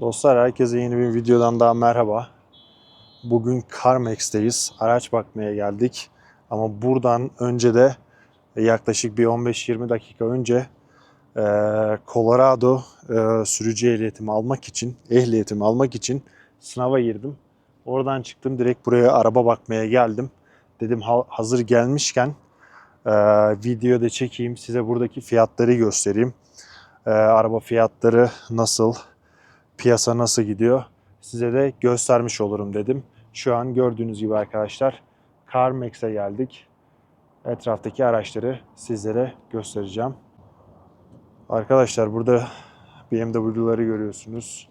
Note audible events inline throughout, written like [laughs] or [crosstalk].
Dostlar herkese yeni bir videodan daha merhaba. Bugün CarMax'teyiz. Araç bakmaya geldik. Ama buradan önce de yaklaşık bir 15-20 dakika önce e, Colorado e, sürücü ehliyetimi almak için, ehliyetimi almak için sınava girdim. Oradan çıktım direkt buraya araba bakmaya geldim. Dedim ha- hazır gelmişken e, videoda çekeyim size buradaki fiyatları göstereyim. E, araba fiyatları nasıl, piyasa nasıl gidiyor size de göstermiş olurum dedim. Şu an gördüğünüz gibi arkadaşlar CarMax'e geldik. Etraftaki araçları sizlere göstereceğim. Arkadaşlar burada BMW'ları görüyorsunuz.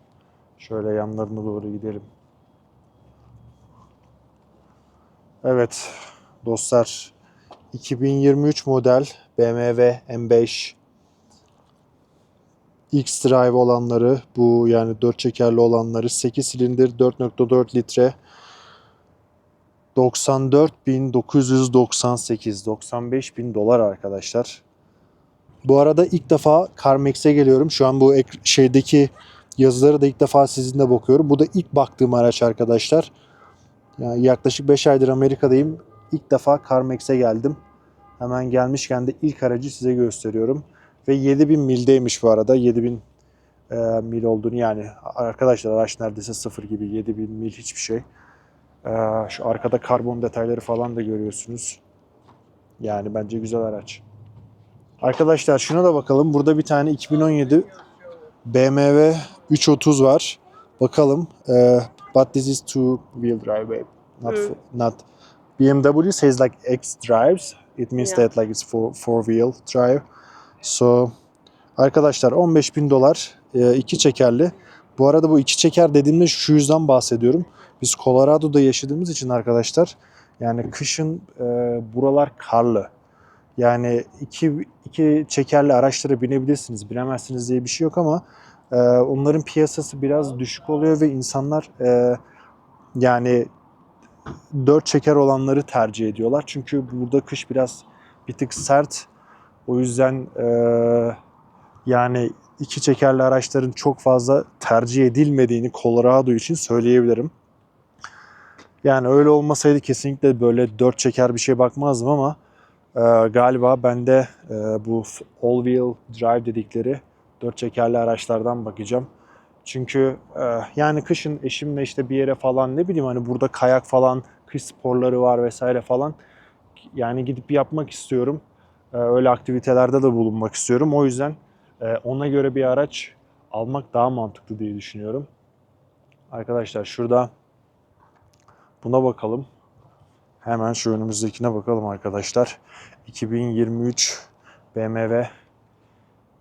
Şöyle yanlarına doğru gidelim. Evet dostlar 2023 model BMW M5 X-Drive olanları bu yani 4 çekerli olanları 8 silindir 4.4 litre 94.998 95 bin dolar arkadaşlar. Bu arada ilk defa CarMax'e geliyorum. Şu an bu ek- şeydeki yazıları da ilk defa sizinle bakıyorum. Bu da ilk baktığım araç arkadaşlar. Yani yaklaşık 5 aydır Amerika'dayım. İlk defa CarMax'e geldim. Hemen gelmişken de ilk aracı size gösteriyorum. Ve 7000 mildeymiş bu arada. 7000 e, mil olduğunu yani arkadaşlar araç neredeyse sıfır gibi 7000 mil hiçbir şey. E, şu arkada karbon detayları falan da görüyorsunuz. Yani bence güzel araç. Arkadaşlar şuna da bakalım. Burada bir tane 2017 BMW 330 var. Bakalım. E, but this is two wheel drive babe. Not, Hmm. not BMW says like X drives. It means Yeah. that like it's four, four wheel drive. So arkadaşlar 15 bin dolar e, iki çekerli. Bu arada bu iki çeker dediğimde şu yüzden bahsediyorum. Biz Colorado'da yaşadığımız için arkadaşlar yani kışın e, buralar karlı. Yani iki, iki çekerli araçlara binebilirsiniz. Binemezsiniz diye bir şey yok ama e, onların piyasası biraz düşük oluyor ve insanlar e, yani dört çeker olanları tercih ediyorlar. Çünkü burada kış biraz bir tık sert. O yüzden e, yani iki çekerli araçların çok fazla tercih edilmediğini Colorado için söyleyebilirim. Yani öyle olmasaydı kesinlikle böyle dört çeker bir şey bakmazdım ama e, galiba ben de e, bu all wheel drive dedikleri dört çekerli araçlardan bakacağım. Çünkü e, yani kışın eşimle işte bir yere falan ne bileyim hani burada kayak falan, kış sporları var vesaire falan. Yani gidip yapmak istiyorum. E, öyle aktivitelerde de bulunmak istiyorum. O yüzden e, ona göre bir araç almak daha mantıklı diye düşünüyorum. Arkadaşlar şurada buna bakalım. Hemen şu önümüzdekine bakalım arkadaşlar. 2023 BMW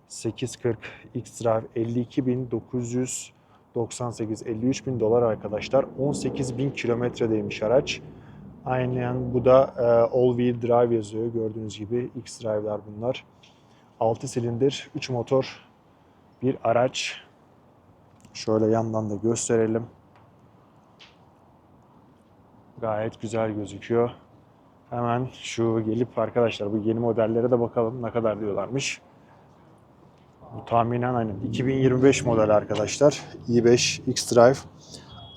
840 X-Drive 52.998 53.000 dolar arkadaşlar. 18.000 kilometredeymiş araç. Aynen bu da e, all wheel drive yazıyor. Gördüğünüz gibi X-Drive'lar bunlar. 6 silindir, 3 motor bir araç. Şöyle yandan da gösterelim. Gayet güzel gözüküyor. Hemen şu gelip arkadaşlar bu yeni modellere de bakalım ne kadar diyorlarmış. Bu tahminen aynen 2025 model arkadaşlar. i5 X-Drive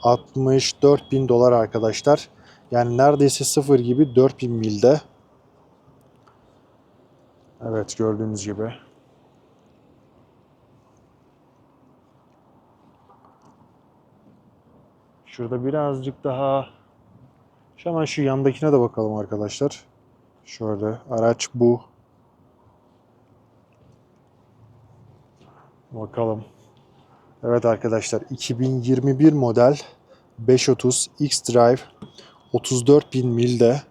64 bin dolar arkadaşlar. Yani neredeyse sıfır gibi 4000 milde. Evet gördüğünüz gibi. Şurada birazcık daha şu hemen şu yandakine de bakalım arkadaşlar. Şöyle araç bu. Bakalım. Evet arkadaşlar 2021 model 530 X-Drive 34.000 milde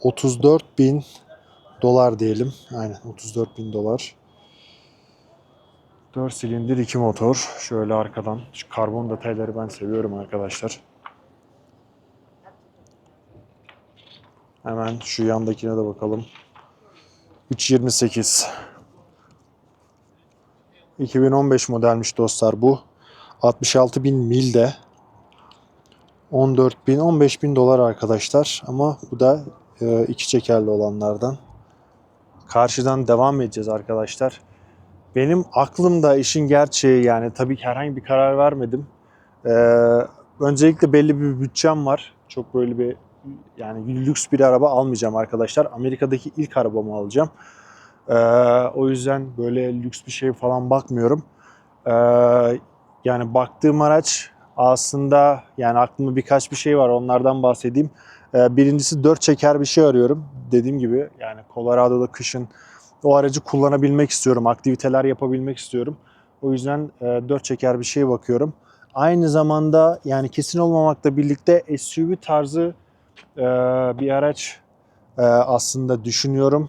34.000 dolar diyelim. Aynen 34.000 dolar. 4 silindir 2 motor. Şöyle arkadan. Şu karbon detayları ben seviyorum arkadaşlar. Hemen şu yandakine de bakalım. 328. 2015 modelmiş dostlar bu. 66 bin milde. 14 bin, 15 bin dolar arkadaşlar. Ama bu da e, iki çekerli olanlardan. Karşıdan devam edeceğiz arkadaşlar. benim aklımda işin gerçeği yani tabii ki herhangi bir karar vermedim. Ee, öncelikle belli bir bütçem var. Çok böyle bir yani lüks bir araba almayacağım arkadaşlar. Amerika'daki ilk arabamı alacağım. Ee, o yüzden böyle lüks bir şey falan bakmıyorum. Ee, yani baktığım araç aslında yani aklımda birkaç bir şey var onlardan bahsedeyim. Ee, birincisi dört çeker bir şey arıyorum. Dediğim gibi yani Colorado'da kışın o aracı kullanabilmek istiyorum. Aktiviteler yapabilmek istiyorum. O yüzden e, dört çeker bir şeye bakıyorum. Aynı zamanda yani kesin olmamakla birlikte SUV tarzı e, bir araç e, aslında düşünüyorum.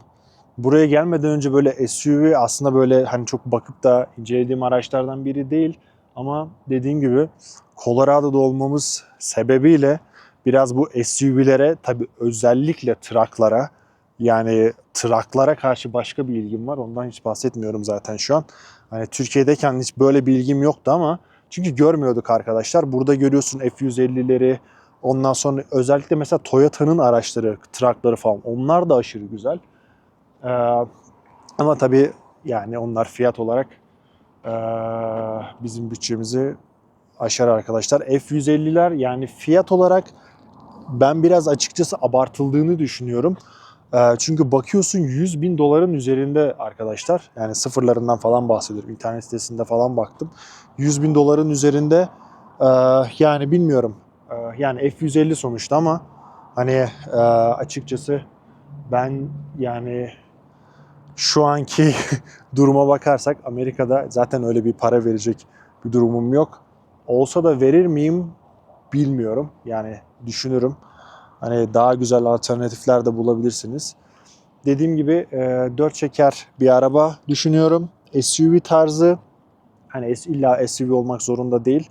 Buraya gelmeden önce böyle SUV aslında böyle hani çok bakıp da incelediğim araçlardan biri değil. Ama dediğim gibi Colorado'da olmamız sebebiyle biraz bu SUV'lere tabii özellikle traklara yani traklara karşı başka bir ilgim var. Ondan hiç bahsetmiyorum zaten şu an. Hani Türkiye'deyken hiç böyle bir ilgim yoktu ama çünkü görmüyorduk arkadaşlar. Burada görüyorsun F-150'leri, ondan sonra özellikle mesela Toyota'nın araçları, trakları falan onlar da aşırı güzel. Ee, ama tabii yani onlar fiyat olarak bizim bütçemizi aşar arkadaşlar. F-150'ler yani fiyat olarak ben biraz açıkçası abartıldığını düşünüyorum. Ee, çünkü bakıyorsun 100 bin doların üzerinde arkadaşlar. Yani sıfırlarından falan bahsediyorum. İnternet sitesinde falan baktım. 100 bin doların üzerinde ee, yani bilmiyorum. Ee, yani F-150 sonuçta ama hani ee, açıkçası ben yani şu anki [laughs] duruma bakarsak Amerika'da zaten öyle bir para verecek bir durumum yok. Olsa da verir miyim bilmiyorum. Yani düşünürüm. Hani daha güzel alternatifler de bulabilirsiniz. Dediğim gibi e, 4 çeker bir araba düşünüyorum. SUV tarzı. Hani illa SUV olmak zorunda değil.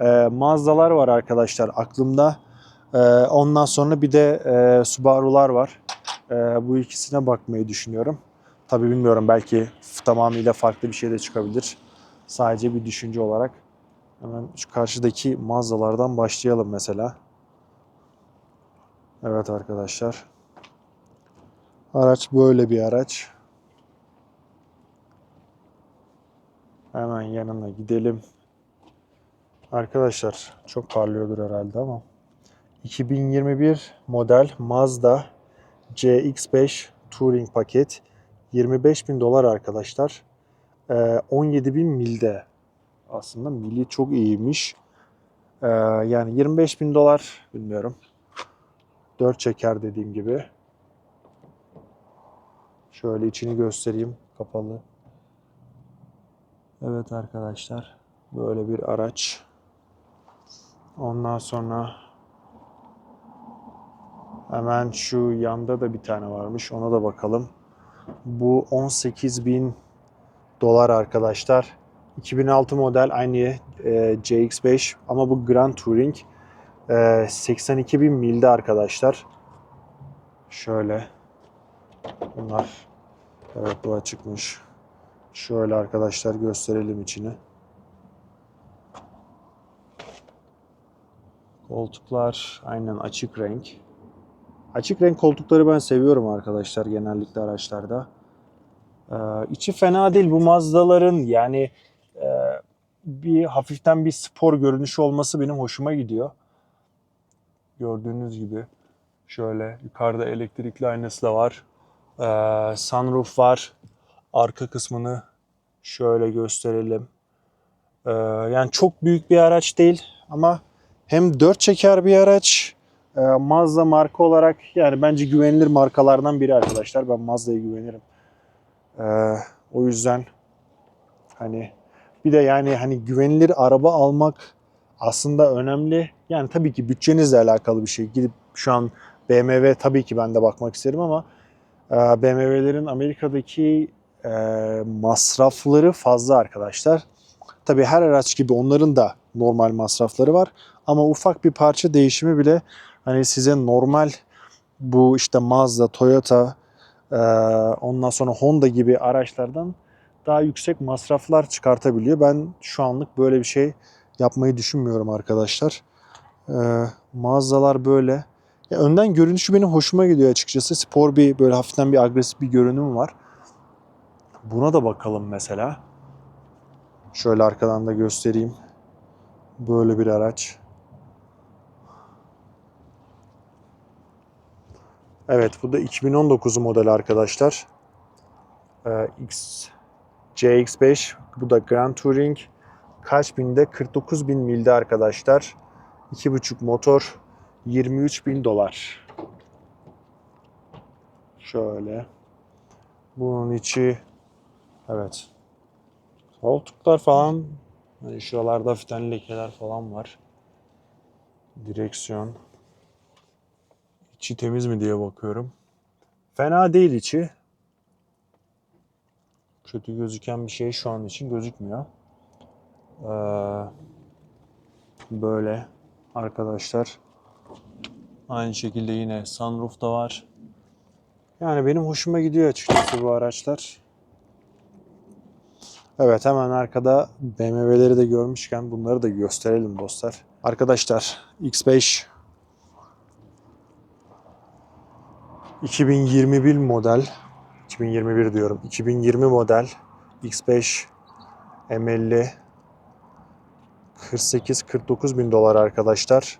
E, Mazda'lar var arkadaşlar aklımda. E, ondan sonra bir de e, Subaru'lar var. E, bu ikisine bakmayı düşünüyorum. Tabii bilmiyorum belki tamamıyla farklı bir şey de çıkabilir. Sadece bir düşünce olarak. Hemen şu karşıdaki mağazalardan başlayalım mesela. Evet arkadaşlar. Araç böyle bir araç. Hemen yanına gidelim. Arkadaşlar çok parlıyordur herhalde ama 2021 model Mazda CX-5 Touring paket 25 bin dolar arkadaşlar. Ee, 17 bin milde. Aslında mili çok iyiymiş. Ee, yani 25 bin dolar bilmiyorum. 4 çeker dediğim gibi. Şöyle içini göstereyim kapalı. Evet arkadaşlar. Böyle bir araç. Ondan sonra hemen şu yanda da bir tane varmış. Ona da bakalım. Bu 18 bin dolar arkadaşlar. 2006 model aynı e, CX-5 ama bu Grand Touring. E, 82 bin milde arkadaşlar. Şöyle. Bunlar. Evet bu açıkmış. Şöyle arkadaşlar gösterelim içini. Koltuklar aynen açık renk. Açık renk koltukları ben seviyorum arkadaşlar genellikle araçlarda. Ee, içi fena değil bu Mazda'ların yani e, bir hafiften bir spor görünüşü olması benim hoşuma gidiyor. Gördüğünüz gibi şöyle yukarıda elektrikli aynası da var. Ee, sunroof var. Arka kısmını şöyle gösterelim. Ee, yani çok büyük bir araç değil ama hem dört çeker bir araç e, Mazda marka olarak yani bence güvenilir markalardan biri arkadaşlar. Ben Mazda'ya güvenirim. E, o yüzden hani bir de yani hani güvenilir araba almak aslında önemli. Yani tabii ki bütçenizle alakalı bir şey. Gidip şu an BMW tabii ki ben de bakmak isterim ama e, BMW'lerin Amerika'daki e, masrafları fazla arkadaşlar. Tabii her araç gibi onların da normal masrafları var. Ama ufak bir parça değişimi bile hani size normal bu işte Mazda, Toyota, e, ondan sonra Honda gibi araçlardan daha yüksek masraflar çıkartabiliyor. Ben şu anlık böyle bir şey yapmayı düşünmüyorum arkadaşlar. E, mağazalar böyle. Ya önden görünüşü benim hoşuma gidiyor açıkçası. Spor bir böyle hafiften bir agresif bir görünüm var. Buna da bakalım mesela. Şöyle arkadan da göstereyim. Böyle bir araç. Evet bu da 2019 model arkadaşlar. Ee, X CX5 bu da Grand Touring. Kaç binde? 49 bin milde arkadaşlar. 2.5 motor 23 bin dolar. Şöyle. Bunun içi evet. Koltuklar falan hani şuralarda hafiften lekeler falan var. Direksiyon. İçi temiz mi diye bakıyorum. Fena değil içi. Kötü gözüken bir şey şu an için gözükmüyor. Ee, böyle arkadaşlar. Aynı şekilde yine sunroof da var. Yani benim hoşuma gidiyor açıkçası bu araçlar. Evet hemen arkada BMW'leri de görmüşken bunları da gösterelim dostlar. Arkadaşlar X5 2021 model 2021 diyorum 2020 model X5 M50 48-49 bin dolar arkadaşlar.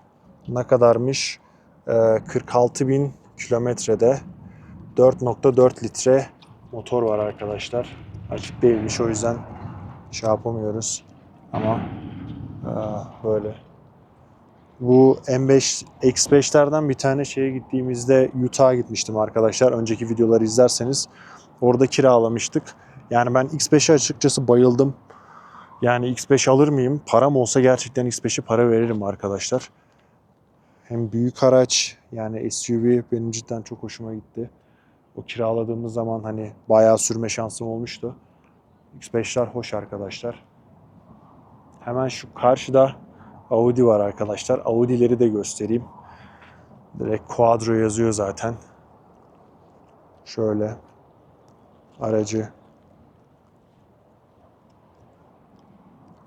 Ne kadarmış? Ee, 46 bin kilometrede 4.4 litre motor var arkadaşlar. Açık değilmiş o yüzden şey yapamıyoruz. Ama e, böyle. Bu M5 X5'lerden bir tane şeye gittiğimizde Utah'a gitmiştim arkadaşlar. Önceki videoları izlerseniz orada kiralamıştık. Yani ben X5'e açıkçası bayıldım. Yani X5 alır mıyım? Param olsa gerçekten X5'e para veririm arkadaşlar. Hem büyük araç yani SUV benim cidden çok hoşuma gitti. O kiraladığımız zaman hani bayağı sürme şansım olmuştu. X5'ler hoş arkadaşlar. Hemen şu karşıda Audi var arkadaşlar. Audi'leri de göstereyim. Direkt Quattro yazıyor zaten. Şöyle aracı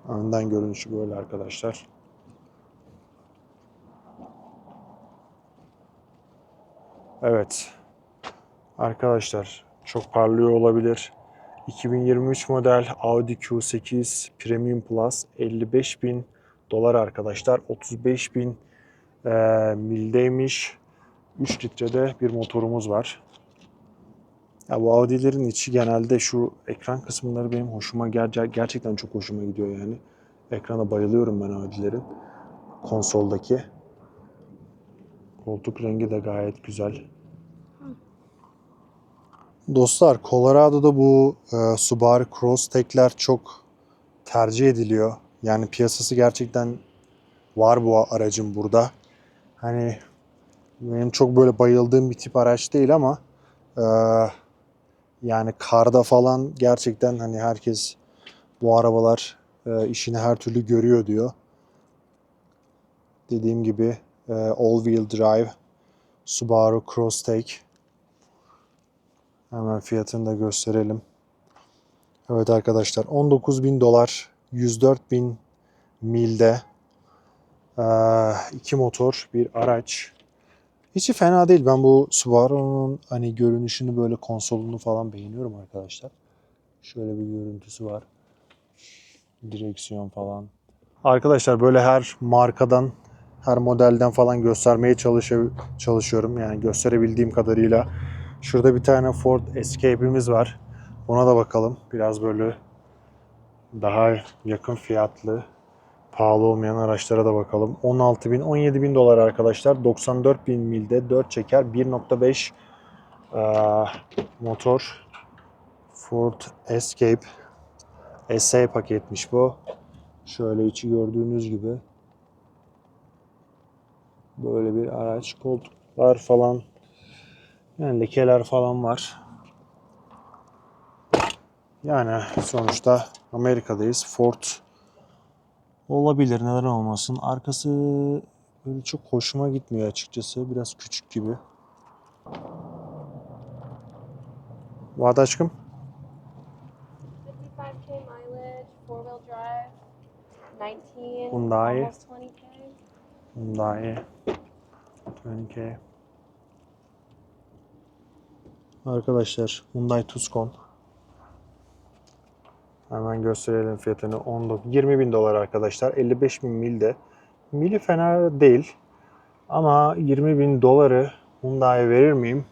önden görünüşü böyle arkadaşlar. Evet. Arkadaşlar çok parlıyor olabilir. 2023 model Audi Q8 Premium Plus 55 bin dolar arkadaşlar. 35 bin e, mildeymiş. 3 litrede bir motorumuz var. Ya bu Audi'lerin içi genelde şu ekran kısımları benim hoşuma ger gerçekten çok hoşuma gidiyor yani. Ekrana bayılıyorum ben Audi'lerin. Konsoldaki. Koltuk rengi de gayet güzel. Dostlar Colorado'da bu e, Subaru Crosstrek'ler çok tercih ediliyor. Yani piyasası gerçekten var bu aracın burada. Hani benim çok böyle bayıldığım bir tip araç değil ama e, yani karda falan gerçekten hani herkes bu arabalar e, işini her türlü görüyor diyor. Dediğim gibi e, all wheel drive Subaru Crosstrek. Hemen fiyatını da gösterelim. Evet arkadaşlar 19 bin dolar 104 bin milde iki motor bir araç. Hiç fena değil. Ben bu Subaru'nun hani görünüşünü böyle konsolunu falan beğeniyorum arkadaşlar. Şöyle bir görüntüsü var. Direksiyon falan. Arkadaşlar böyle her markadan, her modelden falan göstermeye çalışa- çalışıyorum. Yani gösterebildiğim kadarıyla. Şurada bir tane Ford Escape'imiz var. Ona da bakalım. Biraz böyle daha yakın fiyatlı, pahalı olmayan araçlara da bakalım. 16 bin, 17 bin dolar arkadaşlar. 94 bin milde 4 çeker 1.5 eee, motor. Ford Escape. SA paketmiş bu. Şöyle içi gördüğünüz gibi. Böyle bir araç. Koltuklar falan. Yani lekeler falan var. Yani sonuçta Amerika'dayız. Ford olabilir neden olmasın. Arkası böyle çok hoşuma gitmiyor açıkçası. Biraz küçük gibi. Vada aşkım. 55k mileage, four wheel drive, 19, Hyundai. almost 20k. Hyundai 20K. Arkadaşlar Hyundai Tucson. Hemen gösterelim fiyatını. 19, 20 bin dolar arkadaşlar. 55 bin milde. Mili fena değil. Ama 20 bin doları Hyundai'ye verir miyim?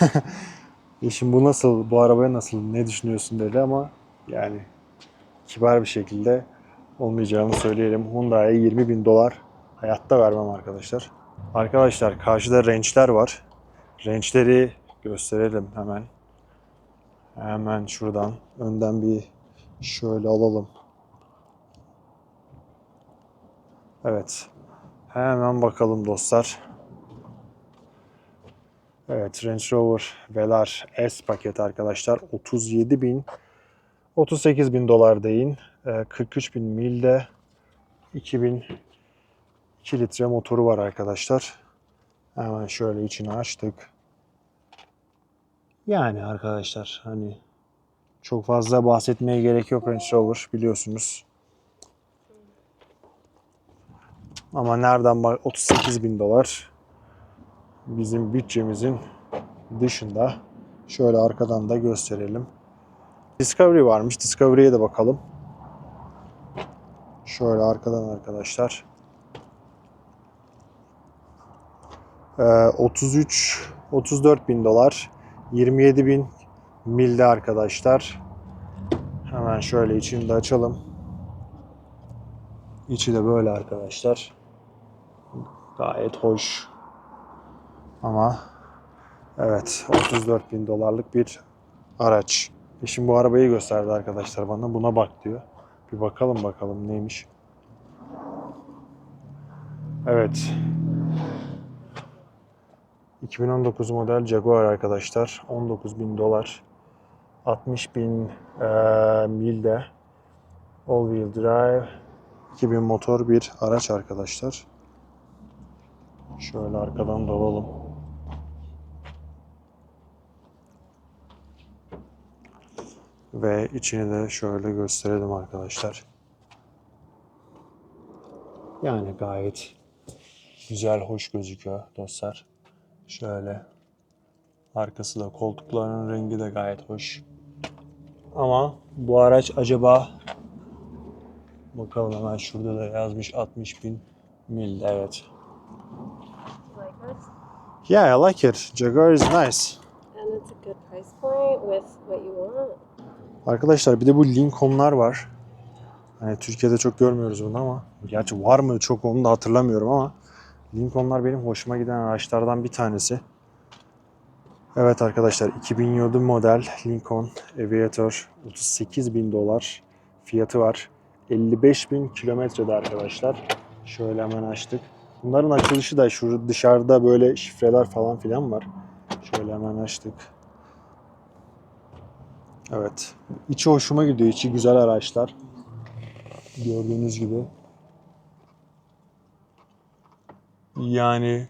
[laughs] Şimdi bu nasıl, bu arabaya nasıl, ne düşünüyorsun dedi ama yani kibar bir şekilde olmayacağını söyleyelim. Hyundai'ye 20 bin dolar hayatta vermem arkadaşlar. Arkadaşlar karşıda range'ler var. Range'leri gösterelim hemen. Hemen şuradan önden bir şöyle alalım. Evet. Hemen bakalım dostlar. Evet Range Rover Velar S paket arkadaşlar 37 bin 38 bin dolar deyin. Ee, 43 bin milde 2000 2 litre motoru var arkadaşlar. Hemen şöyle içini açtık. Yani arkadaşlar hani çok fazla bahsetmeye gerek yok Range Rover biliyorsunuz. Ama nereden bak 38 bin dolar bizim bütçemizin dışında. Şöyle arkadan da gösterelim. Discovery varmış. Discovery'ye de bakalım. Şöyle arkadan arkadaşlar. Ee, 33 34 bin dolar 27 bin milde arkadaşlar. Hemen şöyle içini de açalım. İçi de böyle arkadaşlar. Gayet hoş. Ama evet 34 bin dolarlık bir araç. E şimdi bu arabayı gösterdi arkadaşlar bana. Buna bak diyor. Bir bakalım bakalım neymiş. Evet. 2019 model Jaguar arkadaşlar. 19 bin dolar. 60 bin eee, milde. All wheel drive. 2000 motor bir araç arkadaşlar. Şöyle arkadan da alalım. Ve içini de şöyle gösterelim arkadaşlar. Yani gayet güzel, hoş gözüküyor dostlar. Şöyle. Arkası da koltukların rengi de gayet hoş. Ama bu araç acaba bakalım hemen şurada da yazmış 60 bin mil. Evet. Yeah, I like it. Jaguar is nice. And it's a good price point with what you want. Arkadaşlar bir de bu Lincoln'lar var. Hani Türkiye'de çok görmüyoruz bunu ama gerçi var mı çok onu da hatırlamıyorum ama Lincoln'lar benim hoşuma giden araçlardan bir tanesi. Evet arkadaşlar 2007 model Lincoln Aviator 38 bin dolar fiyatı var. 55 bin kilometrede arkadaşlar. Şöyle hemen açtık. Bunların açılışı da şu dışarıda böyle şifreler falan filan var. Şöyle hemen açtık. Evet. İçi hoşuma gidiyor. İçi güzel araçlar. Gördüğünüz gibi. Yani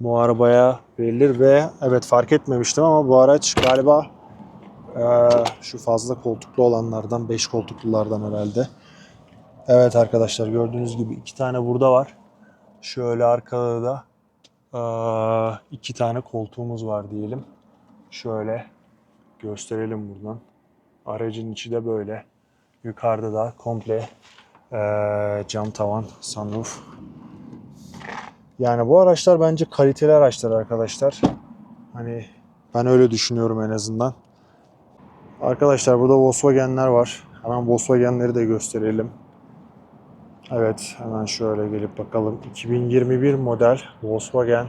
bu arabaya verilir ve evet fark etmemiştim ama bu araç galiba eee, şu fazla koltuklu olanlardan 5 koltuklulardan herhalde. Evet arkadaşlar gördüğünüz gibi iki tane burada var. Şöyle arkada da eee, iki tane koltuğumuz var diyelim. Şöyle gösterelim buradan. Aracın içi de böyle. Yukarıda da komple eee, cam tavan, sunroof. Yani bu araçlar bence kaliteli araçlar arkadaşlar. Hani ben öyle düşünüyorum en azından. Arkadaşlar burada Volkswagen'ler var. Hemen Volkswagen'leri de gösterelim. Evet hemen şöyle gelip bakalım. 2021 model Volkswagen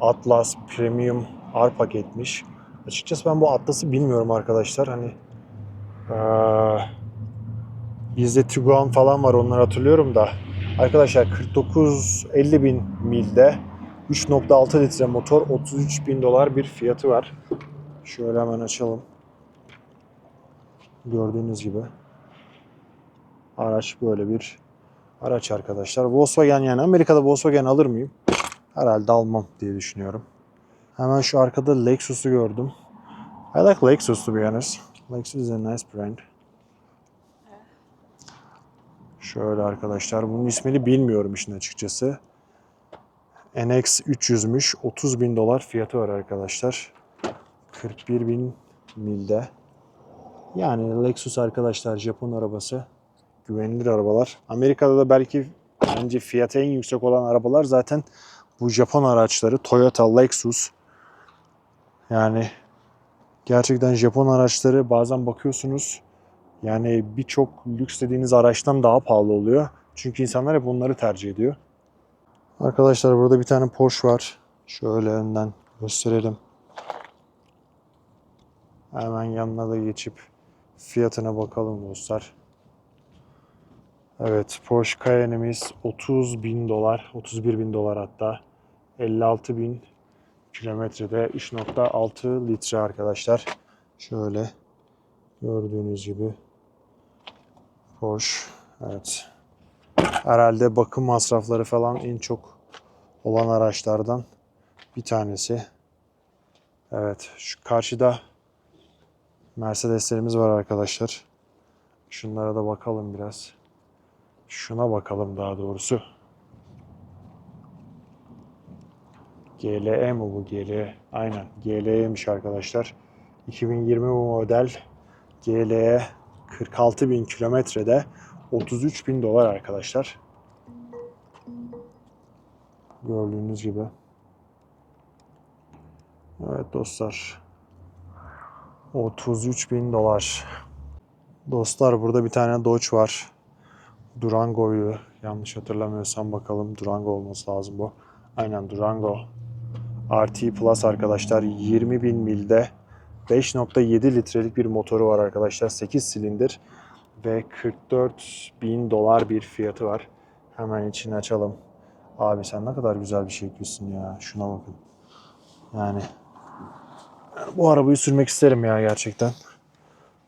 Atlas Premium R paketmiş. Açıkçası ben bu Atlas'ı bilmiyorum arkadaşlar. Hani eee, bizde Tiguan falan var onları hatırlıyorum da. Arkadaşlar 49-50 bin milde 3.6 litre motor 33 bin dolar bir fiyatı var. Şöyle hemen açalım. Gördüğünüz gibi. Araç böyle bir araç arkadaşlar. Volkswagen yani Amerika'da Volkswagen alır mıyım? Herhalde almam diye düşünüyorum. Hemen şu arkada Lexus'u gördüm. I like Lexus to be honest. Lexus is a nice brand. Şöyle arkadaşlar bunun ismini bilmiyorum işin açıkçası. NX 300'müş. 30 bin dolar fiyatı var arkadaşlar. 41 bin milde. Yani Lexus arkadaşlar Japon arabası. Güvenilir arabalar. Amerika'da da belki bence fiyatı en yüksek olan arabalar zaten bu Japon araçları. Toyota, Lexus. Yani gerçekten Japon araçları bazen bakıyorsunuz yani birçok lüks dediğiniz araçtan daha pahalı oluyor. Çünkü insanlar hep onları tercih ediyor. Arkadaşlar burada bir tane Porsche var. Şöyle önden gösterelim. Hemen yanına da geçip fiyatına bakalım dostlar. Evet Porsche Cayenne'imiz 30 bin dolar, 31 bin dolar hatta. 56 bin kilometrede 3.6 litre arkadaşlar. Şöyle gördüğünüz gibi Porsche. Evet. Herhalde bakım masrafları falan en çok olan araçlardan bir tanesi. Evet. Şu karşıda Mercedeslerimiz var arkadaşlar. Şunlara da bakalım biraz. Şuna bakalım daha doğrusu. GLE mi bu GLE? Aynen GLE'ymiş arkadaşlar. 2020 bu model GLE 46 bin kilometrede 33 bin dolar arkadaşlar. Gördüğünüz gibi. Evet dostlar. 33 bin dolar. Dostlar burada bir tane Dodge var. Durango'yu yanlış hatırlamıyorsam bakalım Durango olması lazım bu. Aynen Durango. RT Plus arkadaşlar 20 bin milde 5.7 litrelik bir motoru var arkadaşlar. 8 silindir ve 44 bin dolar bir fiyatı var. Hemen içini açalım. Abi sen ne kadar güzel bir şey yapıyorsun ya. Şuna bakın. Yani bu arabayı sürmek isterim ya gerçekten.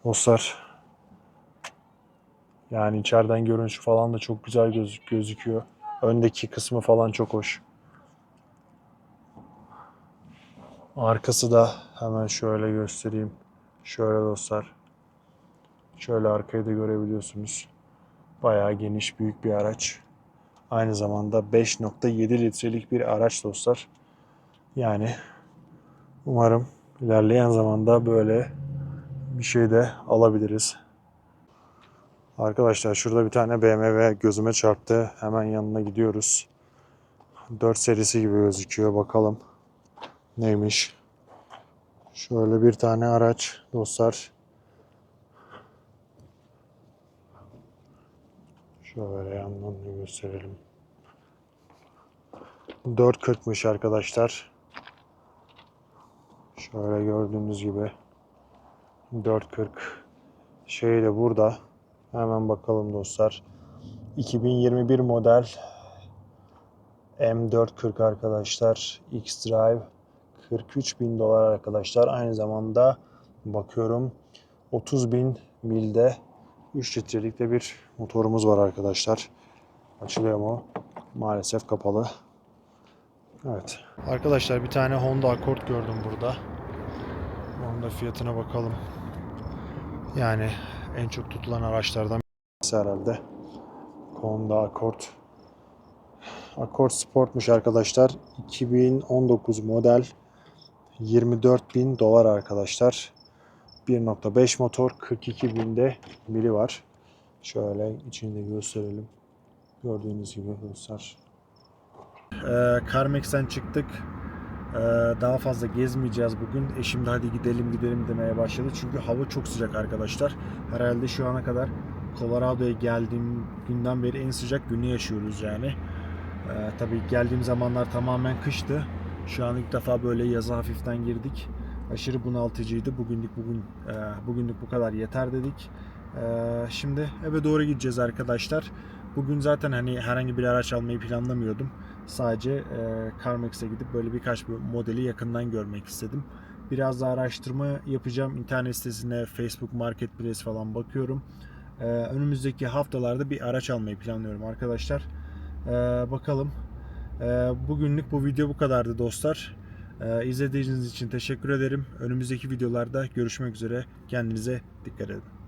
Dostlar. Yani içeriden görünüşü falan da çok güzel göz- gözüküyor. Öndeki kısmı falan çok hoş. Arkası da hemen şöyle göstereyim. Şöyle dostlar. Şöyle arkayı da görebiliyorsunuz. Bayağı geniş büyük bir araç. Aynı zamanda 5.7 litrelik bir araç dostlar. Yani umarım ilerleyen zamanda böyle bir şey de alabiliriz. Arkadaşlar şurada bir tane BMW gözüme çarptı. Hemen yanına gidiyoruz. 4 serisi gibi gözüküyor. Bakalım neymiş. Şöyle bir tane araç dostlar. Şöyle yandan da gösterelim. 4.40'mış arkadaşlar. Şöyle gördüğünüz gibi 4.40 şey de burada. Hemen bakalım dostlar. 2021 model M440 arkadaşlar. X-Drive 43 bin dolar arkadaşlar. Aynı zamanda bakıyorum 30 bin milde 3 litrelik de bir motorumuz var arkadaşlar. Açılıyor mu? Maalesef kapalı. Evet. Arkadaşlar bir tane Honda Accord gördüm burada. Onun da fiyatına bakalım. Yani en çok tutulan araçlardan birisi herhalde. Honda Accord. Accord Sport'muş arkadaşlar. 2019 model. 24 bin dolar arkadaşlar. 1.5 motor 42 binde mili var. Şöyle içini de gösterelim. Gördüğünüz gibi dostlar. Ee, Carmex'ten çıktık. Ee, daha fazla gezmeyeceğiz bugün. Eşim de hadi gidelim gidelim demeye başladı. Çünkü hava çok sıcak arkadaşlar. Herhalde şu ana kadar Colorado'ya geldiğim günden beri en sıcak günü yaşıyoruz yani. Ee, tabii geldiğim zamanlar tamamen kıştı. Şu an ilk defa böyle yaza hafiften girdik. Aşırı bunaltıcıydı. Bugünlük bugün e, bugünlük bu kadar yeter dedik. Ee, şimdi eve doğru gideceğiz arkadaşlar. Bugün zaten hani herhangi bir araç almayı planlamıyordum. Sadece e, CarMax'e gidip böyle birkaç bir modeli yakından görmek istedim. Biraz daha araştırma yapacağım. İnternet sitesine, Facebook Marketplace falan bakıyorum. Ee, önümüzdeki haftalarda bir araç almayı planlıyorum arkadaşlar. Ee, bakalım. Ee, bugünlük bu video bu kadardı dostlar. Ee, izlediğiniz için teşekkür ederim. Önümüzdeki videolarda görüşmek üzere. Kendinize dikkat edin.